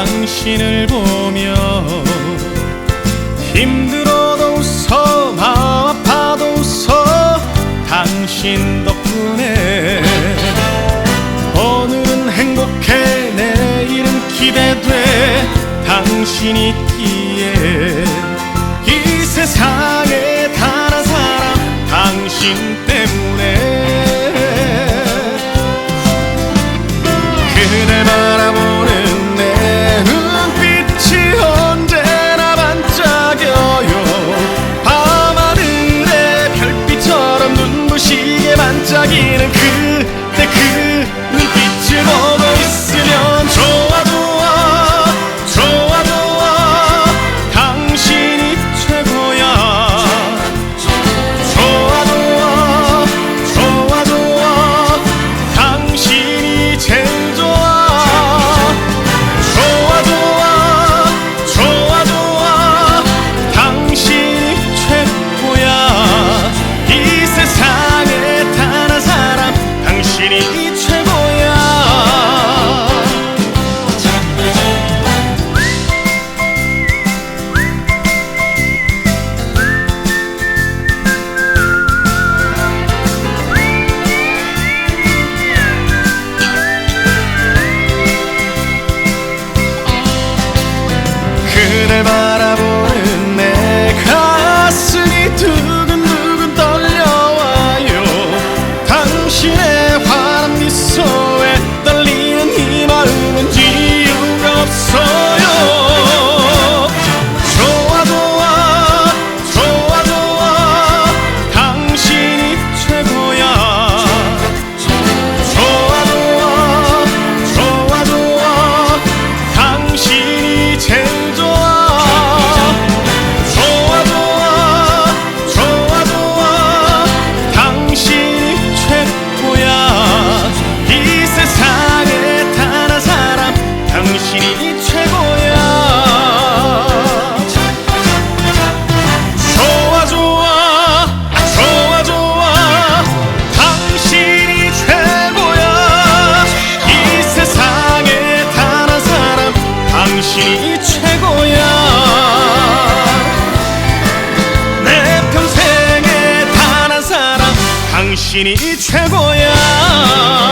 당신을 보며 힘들어도 웃어 마음 아파도 웃어 당신 덕분에 오늘은 행복해 내일은 기대돼 당신 있기에 이 세상에 다른 사람 당신 때문에. 이야기를 바라보는 내 가슴이 두근두근 떨려와요. 당신의 것이 최고야. 내 평생에 단 한 사람 당신이 최고야.